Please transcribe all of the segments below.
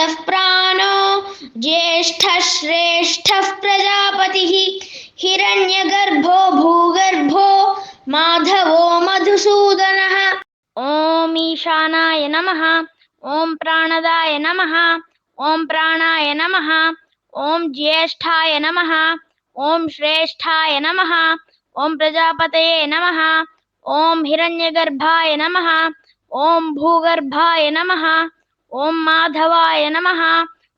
प्राणदः प्राणो ज्येष्ठः श्रेष्ठः प्रजापतिः, हिरण्यगर्भो भूगर्भो माधवो मधुसूदनः। ॐ ईशानाय नमः, ॐ प्राणदाय नमः, ॐ प्राणाय नमः, ॐ ज्येष्ठाय नमः, ॐ श्रेष्ठाय नमः, ॐ प्रजापतये नमः, ॐ हिरण्यगर्भाय नमः, ॐ भूगर्भाय नमः। ఓం మాధవాయ నమ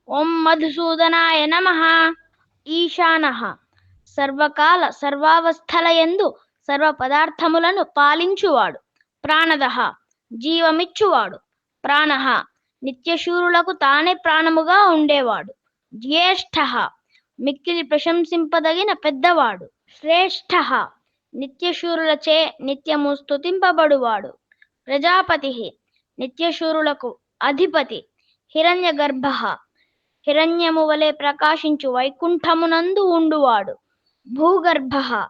ఓం మధుసూదనాయ నమ. ఈశాన. సర్వకాల సర్వావస్థలయందు సర్వ పదార్థములను పాలించువాడు. ప్రాణద. జీవమిచ్చువాడు. ప్రాణ. నిత్యశూరులకు తానే ప్రాణముగా ఉండేవాడు. జ్యేష్ఠ. మిక్కిలి ప్రశంసింపదగిన పెద్దవాడు. శ్రేష్ఠ. నిత్యశూరులచే నిత్యము స్థుతింపబడువాడు ప్రజాపతి. నిత్యశూరులకు అధిపతి. హిరణ్య గర్భ హిరణ్యము వలె ప్రకాశించు వైకుంఠమునందు ఉండువాడు. భూగర్భ.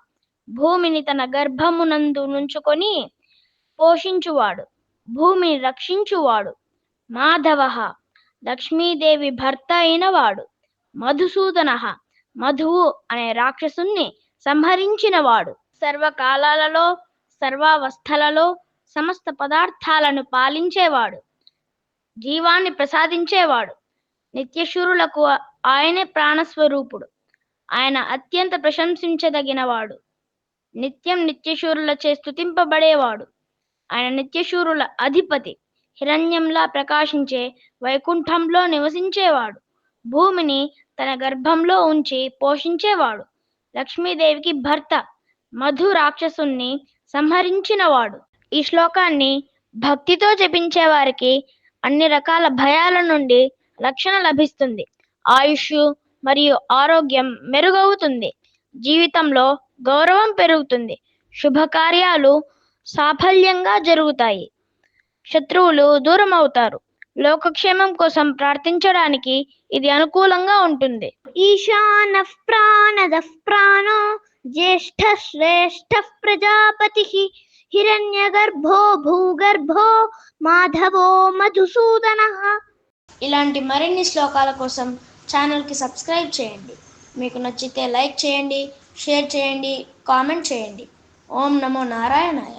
భూమిని తన గర్భమునందు నుంచుకొని పోషించువాడు. భూమిని రక్షించువాడు. మాధవ. లక్ష్మీదేవి భర్త అయినవాడు. మధుసూదన. మధువు అనే రాక్షసుణ్ణి సంహరించినవాడు. సర్వకాలాలలో సర్వావస్థలలో సమస్త పదార్థాలను పాలించేవాడు. జీవాన్ని ప్రసాదించేవాడు. నిత్యశూరులకు ఆయనే ప్రాణస్వరూపుడు. ఆయన అత్యంత ప్రశంసించదగినవాడు. నిత్యం నిత్యశూరులచే స్తుతింపబడేవాడు. ఆయన నిత్యశూరుల అధిపతి. హిరణ్యంలా ప్రకాశించే వైకుంఠంలో నివసించేవాడు. భూమిని తన గర్భంలో ఉంచి పోషించేవాడు. లక్ష్మీదేవికి భర్త మధు రాక్షసుణ్ణి సంహరించినవాడు. ఈ శ్లోకాన్ని భక్తితో జపించేవారికి అన్ని రకాల భయాల నుండి రక్షణ లభిస్తుంది. ఆయుష్ మరియు ఆరోగ్యం మెరుగవుతుంది. జీవితంలో గౌరవం పెరుగుతుంది. శుభకార్యాలు సాఫల్యంగా జరుగుతాయి. శత్రువులు దూరం అవుతారు లోకక్షేమం కోసం ప్రార్థించడానికి ఇది అనుకూలంగా ఉంటుంది. ఈశాన ప్రాణ ప్రాణో జ్యేష్ఠ శ్రేష్ఠ ప్రజాపతి హిరణ్యగర్భో భూగర్భో మాధవో మధుసూదన ఇలాంటి మరిన్ని శ్లోకాల కోసం ఛానల్కి సబ్స్క్రైబ్ చేయండి. మీకు నచ్చితే లైక్ చేయండి షేర్ చేయండి కామెంట్ చేయండి. ఓం నమో నారాయణాయ.